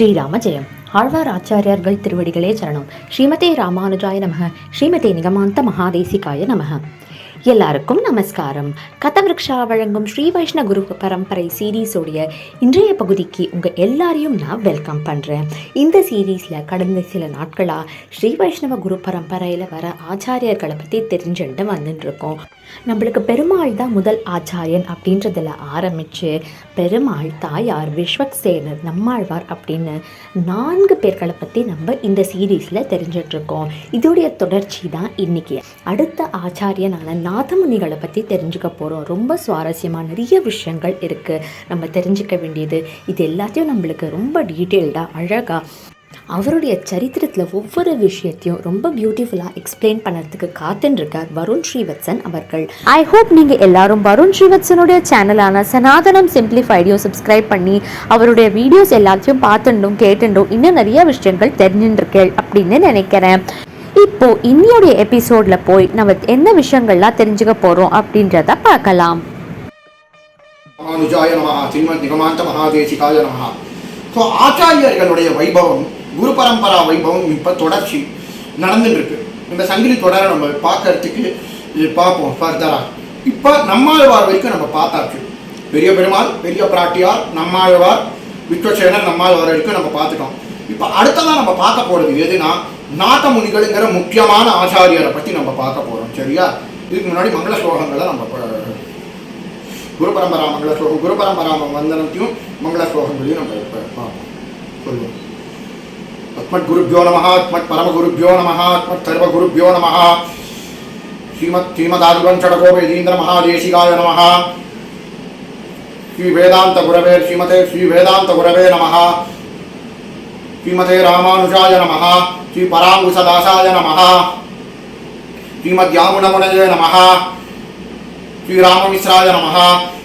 ஸ்ரீராம ஜெயம் ஆழ்வார் ஆச்சாரியார்கள் திருவடிகளே சரணம். ஸ்ரீமதே ராமானுஜாய நமக. ஸ்ரீமதே நிகமாந்த மகாதேசிகாய நமக. எல்லாருக்கும் நமஸ்காரம். கதவிருக்ஷா வழங்கும் ஸ்ரீ வைஷ்ண குரு பரம்பரை சீரீஸோடைய இன்றைய பகுதிக்கு உங்கள் எல்லாரையும் நான் வெல்கம் பண்ணுறேன் இந்த சீரீஸில் கடந்த சில நாட்களாக ஸ்ரீ வைஷ்ணவ குரு பரம்பரையில் வர ஆச்சாரியர்களை பற்றி தெரிஞ்சுட்டு வந்துட்டு இருக்கோம் நம்மளுக்கு பெருமாள் தான் முதல் ஆச்சாரியன் அப்படின்றதில் ஆரம்பித்து பெருமாள் தாயார் விஸ்வக்சேனர் நம்மாழ்வார் அப்படின்னு நான்கு பேர்களை பற்றி நம்ம இந்த சீரீஸில் தெரிஞ்சிட்ருக்கோம் இதோடைய தொடர்ச்சி தான் இன்னைக்கு. அடுத்த ஆச்சாரியனான நாதமுனிகளை பற்றி தெரிஞ்சுக்க போகிறோம் ரொம்ப சுவாரஸ்யமாக நிறைய விஷயங்கள் இருக்குது நம்ம தெரிஞ்சுக்க வேண்டியது. இது எல்லாத்தையும் நம்மளுக்கு ரொம்ப டீட்டெயில்டாக அழகாக அவருடைய சரித்திரத்தில் ஒவ்வொரு விஷயத்தையும் ரொம்ப பியூட்டிஃபுல்லாக எக்ஸ்பிளைன் பண்ணுறதுக்கு காத்துன்னு இருக்கார் வருண் ஸ்ரீவத்சன் அவர்கள். ஐ ஹோப் நீங்கள் எல்லாரும் வருண் ஸ்ரீவத்சனுடைய சேனலான சனாதனம் சிம்பிளிஃபைடியோ சப்ஸ்கிரைப் பண்ணி அவருடைய வீடியோஸ் எல்லாத்தையும் பார்த்துட்டும் கேட்டுட்டும் இன்னும் நிறைய விஷயங்கள் தெரிஞ்சுட்டுருக்கேள் அப்படின்னு நினைக்கிறேன். இப்போ இன்னியோடைய எபிசோட்ல போய் நம்ம என்ன விஷயங்கள்லாம் தெரிஞ்சுக்க போறோம் அப்படின்றத பார்க்கலாம். ஸோ ஆச்சாரியர்களுடைய வைபவம் குரு பரம்பரா வைபவம் இப்போ தொடர்ச்சி நடந்துட்டு இருக்கு இந்த சங்கிலி தொடரை நம்ம பார்க்கறதுக்கு இது பார்ப்போம் ஃபர்தரா இப்போ நம்மாழ்வார் வரைக்கும் நம்ம பார்த்தாச்சு. பெரிய பெருமாள் பெரிய பிராட்டியார் நம்மாழ்வார் விஸ்வசேனர் நம்மாழ்வார் வரைக்கும் நம்ம பார்த்துட்டோம். இப்போ அடுத்ததான் நம்ம பார்க்க போகிறது எதுனா நாதமுனிகளுங்கிற முக்கியமான ஆச்சாரியரை பற்றி நம்ம பார்க்க போகிறோம் சரியா? இதுக்கு முன்னாடி மங்கள ஸ்லோகங்களை நம்ம குரு பரம்பரா மங்கள ஸ்லோகம் குரு பரம்பரா வந்தனத்தையும் மங்கள ஸ்லோகங்களையும் நம்ம பார்ப்போம். சொல்லுவோம் அஸ்மத் குருபியோ நம அஸ்மத் பரமகுருபியோ நம அஸ்மத் சர்வகுருபியோ நம ஸ்ரீமத் ஸ்ரீமதாதிபன் சடகோபேதீந்திர மகாதேசிகாய நம ஸ்ரீ வேதாந்த குரவே ஸ்ரீமதே ஸ்ரீ வேதாந்த குரவே நம శ్రీమతే రామానుషాయ నమ శ్రీ పరాంగుసదాసాయ నమ శ్రీమద్యామునమునయ నమ శ్రీరామమిశ్రాయ నమ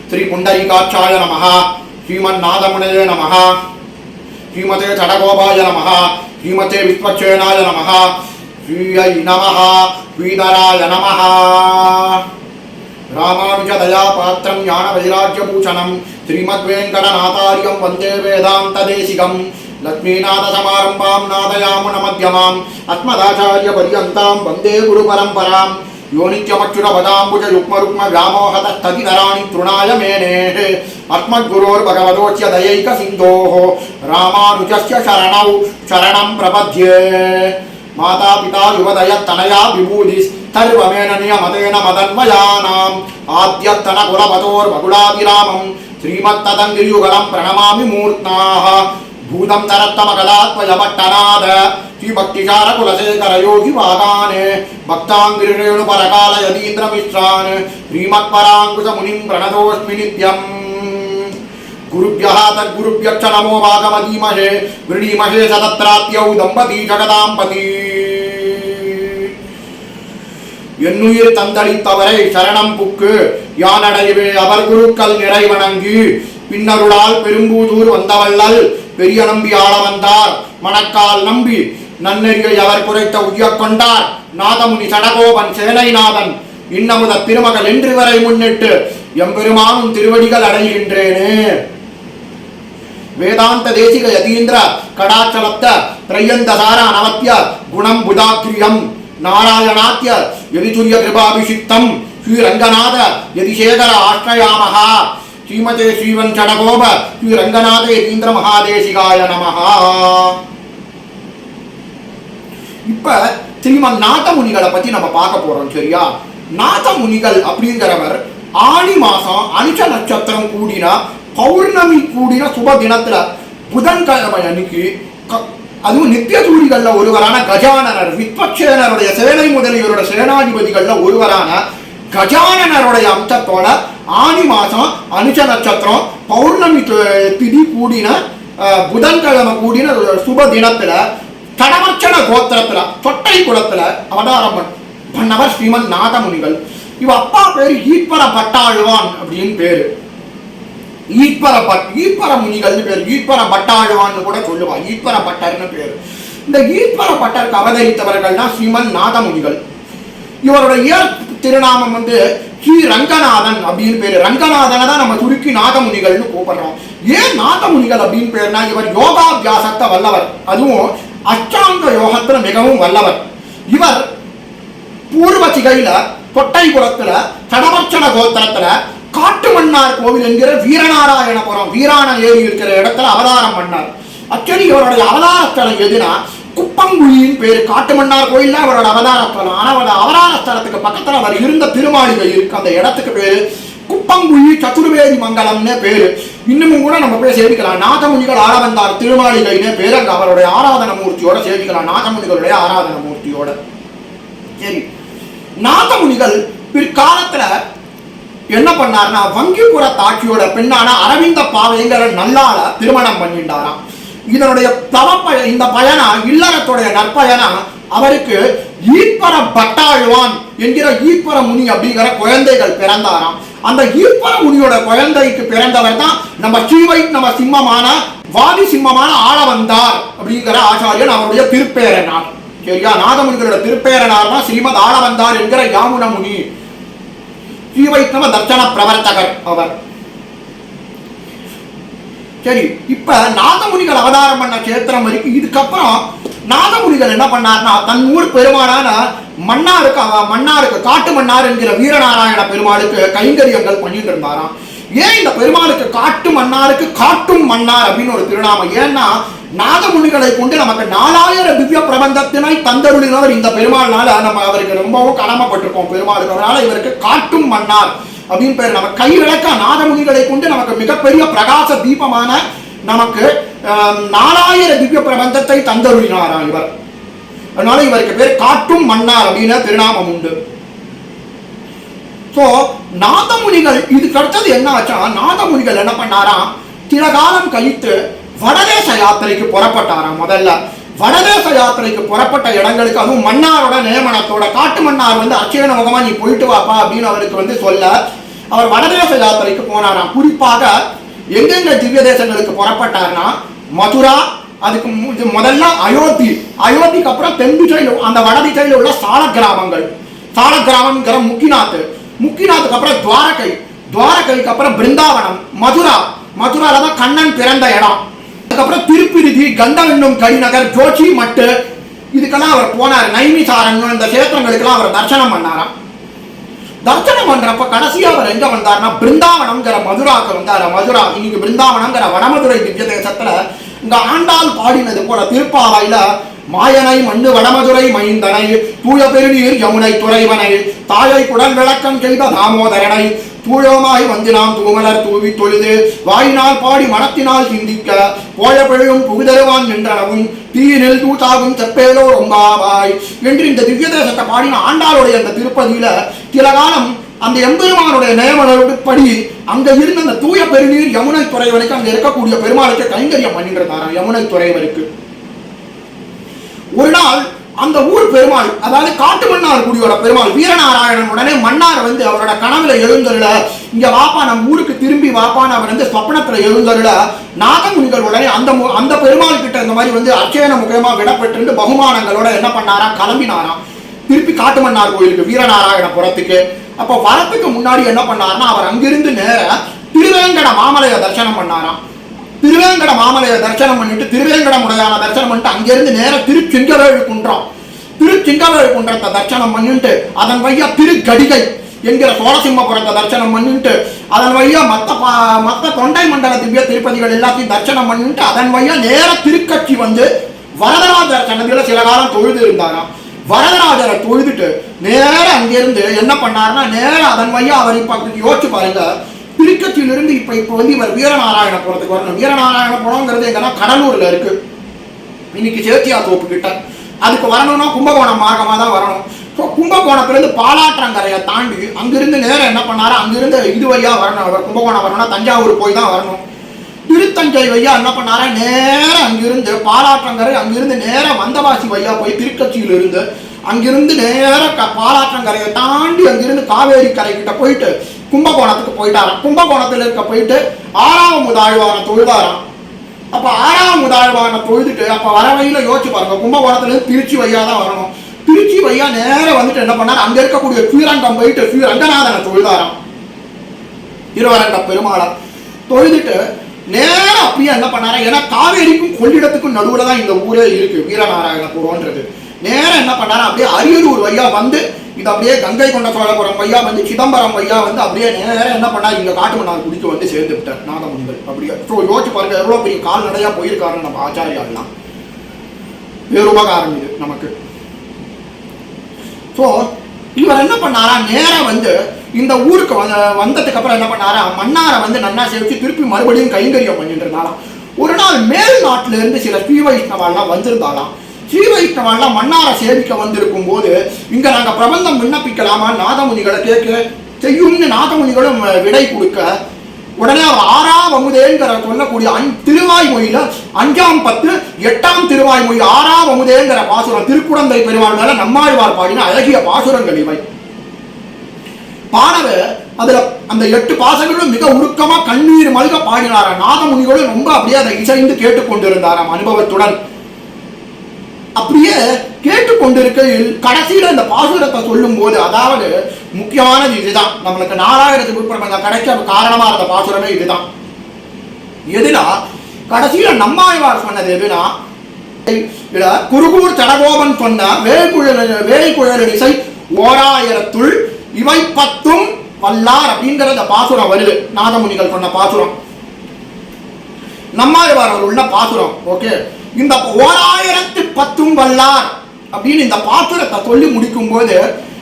శ్రీ పుండరీకాక్షాయ నమ శ్రీమన్నాథమునయ నమ శ్రీమతే చటగోపాయ నమ శ్రీమతే విశ్వక్షేణాయ నమ శ్రీయై నమ శ్రీధరాయ నమ రామానుజ దయాపాత్రం జ్ఞాన వైరాగ్యభూషణం శ్రీమద్వేంకటనాథార్యం వందే వేదాంతదేశికం अस्मदाचार्यपर्यन्तां वन्दे गुरुपरम्पराम् यो नित्यमच्युतपदाम्बुज युग्मरुक्म व्यामोहतस्ततिधराणि तृणाय मेनेः अस्मद्गुरोर्भगवतोऽस्य दयैकसिन्धोः रामानुजस्य शरणौ शरणं प्रपद्ये मातापिता युवदयत्तनया विभूतिस्तर्वमेन नियमतेन मदन्वयानाम् आद्यत्तनकुलपतोर्बकुलाभिरामं श्रीमत्तदङ्गिरियुगलं प्रणमामि मूर्त्नाः பூதம் தரத்தமகலாத்வயமட்டநாத ஸ்ரீபக்திசார குலசேகர யோகி வாகான் பக்தாங்கிரிஷேணு பரகால யதீந்திரமிஸ்ரான் ஸ்ரீமத்பராங்குச முனிம் பிரணதோஸ்மி நித்யம் गुरुभ्यः तद्गुरुभ्यश्च नमो भागवतीमहे गृणीमहे सतत्रात्यौ दम्पती जगदाम्पती। என்னுயிர் தந்தளித்தவரை சரணம் புக்கு யானடைவே அவர் குருக்கள் நிறைவணங்கி பின்னருளால் பெரும்பூதூர் வந்தவள்ளல் பெரிய நம்பி ஆள வந்தார் மணக்கால் நம்பி நன்னெறியை அவர் குறைத்த உய்ய கொண்டார். நாதமுனி சடகோபன் சேனைநாதன் இன்னமுத திருமகள் என்று வரை முன்னிட்டு எம்பெருமானும் திருவடிகள் அடைகின்றேனே. வேதாந்த தேசிக யதீந்திர கடாச்சலப்த திரையந்தசார நவத்திய குணம் புதாக்கிரியம் நாராயணாத்திய யதிதுரிய கிருபாபிஷிக்தம் ஸ்ரீரங்கநாத யதிசேகர ஆஷ்டயாமகா ஸ்ரீமதே ஸ்ரீவன் சடகோப ஸ்ரீரங்கநாத யதீந்திர மகாதேசிகாய நமஹா. இப்ப ஸ்ரீமன் நாதமுனிகளை பத்தி நம்ம பார்க்க போறோம் சரியா? நாதமுனிகள் அப்படிங்கிறவர் ஆணி மாசம் அனுஷ நட்சத்திரம் கூடின பௌர்ணமி கூடின சுப தினத்துல புதன்கிழமை அன்னைக்கு க- அதுவும் நித்திய தூரிகள்ல ஒருவரான கஜானனர் வித்வக்ஷேனருடைய சேனை முதலியோரோட சேனாதிபதிகள்ல ஒருவரான கஜானனருடைய அம்சத்தோட ஆணி மாசம் அனுஷ நட்சத்திரம் பௌர்ணமி திதி கூடின அஹ், புதன்கிழமை கூடின சுப தினத்துல கடமர்ச்சன கோத்திரத்துல தொட்டை குளத்தில் அவதாரம் பண்ணவர் ஸ்ரீமன் நாதமுனிகள். இவ அப்பா பேர் ஈஸ்வர பட்டாழ்வான் அப்படின்னு பேரு. ஈஸ்வர பட் ஈஸ்வர முனிகள்னு பேர். ஈஸ்வர பட்டாழ்வான்னு கூட சொல்லுவான் ஈஸ்வர பட்டர்னு பேர். இந்த ஈஸ்வர பட்டருக்கு அவதரித்தவர்கள்னா ஸ்ரீமன் நாதமுனிகள். இவரோட இயற் திருநாமம் வந்து ஸ்ரீ ரங்கநாதன் அப்படின்னு பேரு. ரங்கநாதனை தான் நம்ம சுருக்கி நாதமுனிகள்னு கூப்பிடுறோம். ஏன் நாதமுனிகள் அப்படின்னு பேர்னா இவர் யோகாபியாசத்தை வல்லவர். அதுவும் அஷ்டாங்க யோகத்துல மிகவும் வல்லவர். இவர் பூர்வ சிகையில கொட்டைபுரத்துல தடவர்ச்சன கோத்திரத்துல காட்டு மன்னார் கோவில் என்கிற வீரநாராயணபுரம் வீராண ஏரி இருக்கிற இடத்துல அவதாரம் பண்ணார். ஆக்சுவலி இவருடைய அவதாரத்தலம் எதுனா குப்பங்குழியின் பேரு காட்டு மன்னார் கோயில் அவரோட அவதாரத்தலம் ஆனா அவரோட அவதார ஸ்தலத்துக்கு பக்கத்துல அவர் இருந்த திருமாளிகை இருக்கு. அந்த இடத்துக்கு பேரு குப்பங்குழி சதுர்வேதி மங்கலம்னு பேரு. இன்னமும் கூட நம்ம போய் சேவிக்கலாம் நாகமுனிகள் ஆரவந்தார் வந்தார் திருமாளிகைன்னு பேரு அங்க அவருடைய ஆராதன மூர்த்தியோட சேவிக்கலாம் நாகமுனிகளுடைய ஆராதன மூர்த்தியோட. சரி. நாதமுனிகள் பிற்காலத்துல என்ன பண்ணார்னா வங்கிபுர தாட்சியோட பெண்ணான அரவிந்த பாவைங்கிற நல்லால திருமணம் பண்ணிட்டாராம் இதனுடைய தவ இந்த பயனா இல்லறத்துடைய நற்பயனா அவருக்கு ஈப்பர பட்டாழ்வான் என்கிற ஈப்பர முனி அப்படிங்கிற குழந்தைகள் பிறந்தாராம். அந்த ஈப்பர முனியோட குழந்தைக்கு பிறந்தவர் தான் நம்ம ஸ்ரீவை நம்ம சிம்மமான வாதி சிம்மமான ஆள வந்தார் அப்படிங்கிற ஆச்சாரியன் அவருடைய திருப்பேரனார். சரியா? நாதமுனிகளோட திருப்பேரனார் தான் ஸ்ரீமத் ஆள வந்தார் என்கிற யாமுன முனி ஸ்ரீவைஷ்ணவ தர்சன பிரவர்த்தகர் அவர். சரி இப்ப நாதமுனிகள் அவதாரம் பண்ண கேத்திரம் வரைக்கும் இதுக்கப்புறம் நாதமுனிகள் என்ன பண்ணார்னா தன் ஊர் பெருமானான மன்னாருக்கு அவ- மன்னாருக்கு காட்டு மன்னார் என்கிற வீரநாராயண பெருமாளுக்கு கைங்கரியங்கள் பண்ணிட்டு இருந்தாராம். ஏன் இந்த பெருமாளுக்கு காட்டு மன்னாருக்கு காட்டும் மன்னார் அப்படின்னு ஒரு திருநாமம்? ஏன்னா நாதமுனிகளை கொண்டு நமக்கு நாலாயிரம் திவ்ய பிரபந்தத்தினை தந்தருளினவர் இந்த பெருமாள்னால நம்ம அவருக்கு ரொம்பவும் கடமைப்பட்டிருக்கோம். பெருமாளுக்கு அதனால இவருக்கு காட்டும் மன்னார். அப்படின்னு பேர். நம்ம கை விளக்க நாதமுனிகளை கொண்டு நமக்கு மிகப்பெரிய பிரகாச தீபமான நமக்கு நாலாயிர திவ்ய பிரபந்தத்தை தந்தருளினாராம் இவர். அதனால இவருக்கு பேர் காட்டும் மன்னார் அப்படின்னு திருநாமம் உண்டு. ஸோ நாதமுனிகள் இதுக்கு அடுத்தது என்ன ஆச்சா நாதமுனிகள் என்ன பண்ணாராம்? சில காலம் கழித்து வடதேச யாத்திரைக்கு புறப்பட்டாராம் முதல்ல. வடதேச யாத்திரைக்கு புறப்பட்ட இடங்களுக்கு அதுவும் மன்னாரோட நியமனத்தோட காட்டு மன்னார் வந்து அச்சயன முகமா நீ போயிட்டு வாப்பா அப்படின்னு அவருக்கு வந்து சொல்ல அவர் வடதேச யாத்திரைக்கு போனாராம். குறிப்பாக எங்கெங்க திவ்ய தேசங்களுக்கு புறப்பட்டார்னா மதுரா அதுக்கு மு- முதல்ல அயோத்தி. அயோத்திக்கு அப்புறம் தென் திசையில் அந்த வட திசையில் உள்ள சால கிராமங்கள் சால கிராமங்கிற முக்கிநாத் முக்கிநாத்துக்கு அப்புறம் துவாரகை. துவாரகைக்கு அப்புறம் பிருந்தாவனம் மதுரா. மதுரால தான் கண்ணன் பிறந்த இடம். அதுக்கப்புறம் திருப்பிரிதி கண்டம் என்னும் கடிநகர் ஜோஷி மட்டு இதுக்கெல்லாம் அவர் போனார். நைமிசாரன் இந்த கஷேத்திரங்களுக்கெல்லாம் அவர் தர்சனம் பண்ணாராம். தர்சனம் பண்றப்ப கடைசியா அவர் எங்க வந்தார்னா பிருந்தாவனம்ங்கிற மதுராக்கு வந்தார். மதுரா இன்னைக்கு பிருந்தாவனம்ங்கிற வடமதுரை திவ்ய தேசத்துல இங்க ஆண்டாள் பாடினது போல திருப்பாவையில மாயனை மண்ணு வடமதுரை மைந்தனை தூய பெருநீர் யமுனை துறைவனை தாயை குடல் விளக்கம் செய்த தாமோதரனை தூயோமாய் வந்து நாம் தூமலர் தூவி தொழுது வாயினால் பாடி மனத்தினால் சிந்திக்க போய பிழையும் புகுதருவான் என்றனவும் தீயினில் தூத்தாகும் செப்பேலோ ரொம்பாவாய் என்று இந்த திவ்ய தேசத்தை பாடின ஆண்டாளுடைய அந்த திருப்பதியில சில காலம் அந்த எம்பெருமானுடைய நியமனப்படி அங்க இருந்த அந்த தூய பெருநீர் யமுனை துறைவனுக்கு அங்க இருக்கக்கூடிய பெருமாளுக்கு கைங்கரியம் பண்ணிட்டு இருந்தாராம் யமுனை துறைவனுக்கு ஒரு நாள் அந்த ஊர் பெருமாள் அதாவது காட்டு மன்னார் குடியோட பெருமாள் வீரநாராயணன் உடனே மன்னார் வந்து அவரோட கனவுல எழுந்தருள இங்க வாப்பா நம்ம ஊருக்கு திரும்பி வாப்பான்னு அவர் வந்து சொப்பனத்துல எழுந்தருள நாகமுனிகள் உடனே அந்த மு- அந்த பெருமாள் கிட்ட இந்த மாதிரி வந்து அச்சயன முகமா விடப்பட்டு பகுமானங்களோட என்ன பண்ணாராம் கிளம்பினாராம் திருப்பி காட்டு மன்னார் கோயிலுக்கு வீரநாராயணபுரத்துக்கு அப்போ வரத்துக்கு முன்னாடி என்ன பண்ணாருன்னா அவர் அங்கிருந்து நேர திருவேங்கட மாமலையை தரிசனம் பண்ணாராம். திருவேங்கட மாமலையை தரிசனம் பண்ணிட்டு திருவேங்கட முடையான தரிசனம் பண்ணிட்டு அங்கிருந்து நேர திருச்சிங்கவேழு குன்றம். திருச்சிங்கவேழு குன்றத்தை தரிசனம் பண்ணிட்டு அதன் வழியா திருக்கடிகை என்கிற சோழசிம்மபுரத்தை தரிசனம் பண்ணிட்டு அதன் வழியா மத்த மற்ற மத்த தொண்டை மண்டல திவ்ய திருப்பதிகள் எல்லாத்தையும் தரிசனம் பண்ணிட்டு அதன் வழியா நேர திருக்கட்சி வந்து வரதராஜர் சன்னதியில் சில காலம் தொழுது இருந்தாராம். வரதராஜரை தொழுதுட்டு நேர அங்கிருந்து என்ன பண்ணாருன்னா நேர அதன் வழியா அவர் இப்ப யோசிச்சு பாருங்க திருக்கட்சியிலிருந்து இப்ப இப்ப வந்து இவர் வீரநாராயணபுரத்துக்கு வரணும். வீரநாராயணபுரம்ங்கிறது எங்கன்னா கடலூர்ல இருக்கு. இன்னைக்கு சேத்தியா தோப்பு கிட்ட. அதுக்கு வரணும்னா கும்பகோணம் மார்க்கமாக தான் வரணும். ஸோ கும்பகோணத்துலேருந்து பாலாற்றங்கரையை தாண்டி அங்கிருந்து நேரம் என்ன பண்ணாரு? அங்கிருந்து இது வழியா வரணும். அவர் கும்பகோணம் வரணும்னா தஞ்சாவூர் போய் தான் வரணும். திருத்தஞ்சை வழியா என்ன பண்ணாரு? நேரம் அங்கிருந்து பாலாற்றங்கரை அங்கிருந்து நேரம் வந்தவாசி வழியா போய் திருக்கட்சியில் இருந்து அங்கிருந்து நேரம் க- பாலாற்றங்கரையை தாண்டி அங்கிருந்து காவேரி கரை கிட்ட போயிட்டு கும்பகோணத்துக்கு போயிட்டாராம். கும்பகோணத்தில் இருக்க போயிட்டு ஆறாம் முதாழ்வான தொழுதாராம். அப்போ ஆறாம் முதாழ்வான தொழுதுட்டு அப்போ வர வழியில யோசிச்சு பாருங்க. கும்பகோணத்துலேருந்து திருச்சி வழியா தான் வரணும். திருச்சி வழியா நேரம் வந்துட்டு என்ன பண்ணாரு? அங்க இருக்கக்கூடிய ஸ்ரீரங்கம் போயிட்டு ஸ்ரீ ரங்கநாதனை தொழுதாராம். இருவரங்க பெருமாளை தொழுதுட்டு நேரம் அப்படியே என்ன பண்ணாரா? ஏன்னா காவேரிக்கும் கொள்ளிடத்துக்கும் நடுவில் தான் இந்த ஊரே இருக்கு. வீரநாராயணபுரம்ன்றது. நேரம் என்ன பண்ணாரு? அப்படியே அரியலூர் வழியா வந்து இது அப்படியே கங்கை கொண்ட சோழபுரம் வழியா வந்து சிதம்பரம் வழியா வந்து அப்படியே நேரம் என்ன பண்ணாரு? இங்க காட்டுமன்னார் குடிக்க வந்து சேர்ந்து விட்டார் நாதமுனிகள் அப்படியே ஸோ யோசிச்சு பாருங்க எவ்வளவு பெரிய கால்நடையா போயிருக்காரு நம்ம ஆச்சாரியாலாம் பேருபகாரம் இது நமக்கு. ஸோ இவர் என்ன பண்ணாரா? நேராக வந்து இந்த ஊருக்கு வந்த வந்ததுக்கு அப்புறம் என்ன பண்ணாரா? மன்னாரை வந்து நன்னா சேர்த்து திருப்பி மறுபடியும் கைங்கரியம் பண்ணிட்டு இருந்தாராம். ஒரு நாள் மேல் நாட்டுல இருந்து சில ஸ்ரீ வைஷ்ணவாலாம் வந்திருந்தாலாம் ஸ்ரீ வைஷ்ணவாலாம் மன்னார சேவிக்க வந்திருக்கும் போது இங்க நாங்க பிரபந்தம் விண்ணப்பிக்கலாமா? நாதமுனிகளை கேட்க செய்யும்னு நாதமுனிகளும் விடை கொடுக்க உடனே அவர் ஆறாம் அமுதேங்கிற சொல்லக்கூடிய அஞ் திருவாய்மொழியில அஞ்சாம் பத்து எட்டாம் திருவாய்மொழி ஆறாம் அமுதேங்கிற பாசுரம் திருக்குடந்தை பெருமாள் மேல நம்மாழ்வார் பாடின அழகிய பாசுரங்கள் இவை. பாடவ அதுல அந்த எட்டு பாசங்களும் மிக உருக்கமா கண்ணீர் மல்க பாடினாராம். நாதமுனிகளும் ரொம்ப அப்படியே அதை இசைந்து கேட்டுக்கொண்டிருந்தாராம் அனுபவத்துடன். அப்படியே கேட்டுக்கொண்டிருக்கையில் கடைசியில இந்த பாசுரத்தை சொல்லும் போது அதாவது முக்கியமானது இதுதான். நம்மளுக்கு நாலாயிரத்துக்கு உட்பட கிடைக்க காரணமா இருந்த பாசுரமே இதுதான். எதுனா கடைசியில நம்மாழ்வார் சொன்னது எதுனா குருகூர் தடகோபன் சொன்ன வேல்குழல் வேல்குழல் இசை ஓராயிரத்துள் இவை பத்தும் வல்லார் அப்படிங்கிற அந்த பாசுரம் வருது. நாதமுனிகள் சொன்ன பாசுரம். நம்மாழ்வார் அவர் உள்ள பாசுரம் ஓகே இந்த ஓராயிரத்து பத்தும் வல்லார் அப்படின்னு இந்த பாசுரத்தை சொல்லி முடிக்கும் போது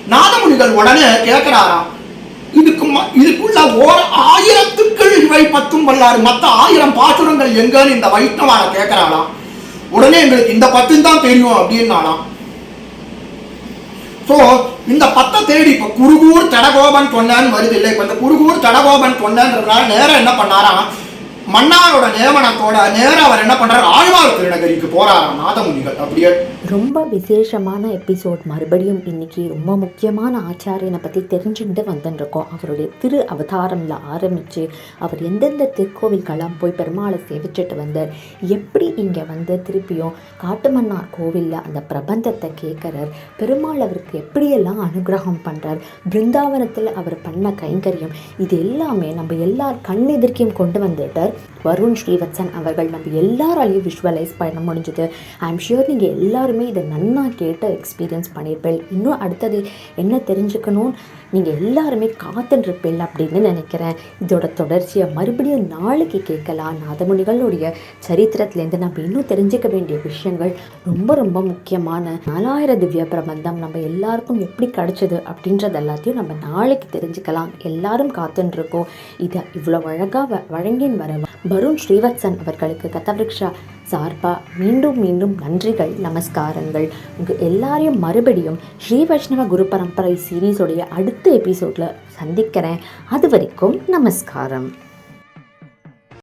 நாதமுனிகள் உடனே கேட்கிறாராம் இதுக்கு இதுக்குள்ள ஓர் ஆயிரத்துக்கள் இவை பத்தும் வல்லாறு மற்ற ஆயிரம் பாசுரங்கள் எங்கன்னு இந்த வைஷ்ணவான கேட்கிறாளாம் உடனே எங்களுக்கு இந்த பத்து தான் தெரியும் அப்படின்னாலாம் ஸோ இந்த பத்தை தேடி இப்போ குருகூர் தடகோபன் சொன்னான்னு வருது இல்லை இப்போ இந்த குருகூர் தடகோபன் சொன்னன்றதுனால நேரம் என்ன பண்ணாராம்? மன்னாரோட நியமனத்தோட நேரம் அவர் என்ன பண்றாரு? ஆழ்வார் திருநகரிக்கு போறாராம் நாதமுனிகள். அப்படியே ரொம்ப விசேஷமான எபிசோட் மறுபடியும் இன்னைக்கு ரொம்ப முக்கியமான ஆச்சாரியனை பற்றி தெரிஞ்சுக்கிட்டு வந்துட்டுருக்கோம் அவருடைய திரு அவதாரம்ல ஆரம்பித்து அவர் எந்தெந்த திருக்கோவில்கள்லாம் போய் பெருமாளை சேவிச்சுட்டு வந்தார் எப்படி இங்கே வந்து திருப்பியும் காட்டுமன்னார் கோவிலில் அந்த பிரபந்தத்தை கேட்குறார் பெருமாள் அவருக்கு எப்படியெல்லாம் அனுகிரகம் பண்ணுறார் பிருந்தாவனத்தில் அவர் பண்ண கைங்கரியம் இது எல்லாமே நம்ம எல்லார் கண் எதிர்க்கையும் கொண்டு வந்துட்டார். வருண் ஸ்ரீவத்சன் அவர்கள் நம்ம எல்லாராலையும் விஷுவலைஸ் பண்ண முடிஞ்சது. ஐம் ஷியூர் நீங்கள் எல்லாருமே இதை நன்னா கேட்டு எக்ஸ்பீரியன்ஸ் பண்ணியிருப்பேன் இன்னும் அடுத்தது என்ன தெரிஞ்சுக்கணும்? நீங்கள் எல்லாருமே காத்துருப்பேன் அப்படின்னு நினைக்கிறேன். இதோட தொடர்ச்சியை மறுபடியும் நாளைக்கு கேட்கலாம். நாதமுனிகளுடைய சரித்திரத்துலேருந்து நம்ம இன்னும் தெரிஞ்சுக்க வேண்டிய விஷயங்கள் ரொம்ப ரொம்ப முக்கியமான நாலாயிர திவ்ய பிரபந்தம் நம்ம எல்லாருக்கும் எப்படி கிடைச்சது அப்படின்றது எல்லாத்தையும் நம்ம நாளைக்கு தெரிஞ்சுக்கலாம். எல்லாரும் காத்துருக்கோம் இதை இவ்வளோ அழகாக வழங்கின் வர வருண் ஸ்ரீவத்சன் அவர்களுக்கு கதவிருக்ஷா சார்பாக மீண்டும் மீண்டும் நன்றிகள் நமஸ்காரங்கள். உங்கள் எல்லாரையும் மறுபடியும் ஸ்ரீ வைஷ்ணவ குரு பரம்பரை சீரீஸோடைய அடுத்த எபிசோடில் சந்திக்கிறேன். அது வரைக்கும் நமஸ்காரம்.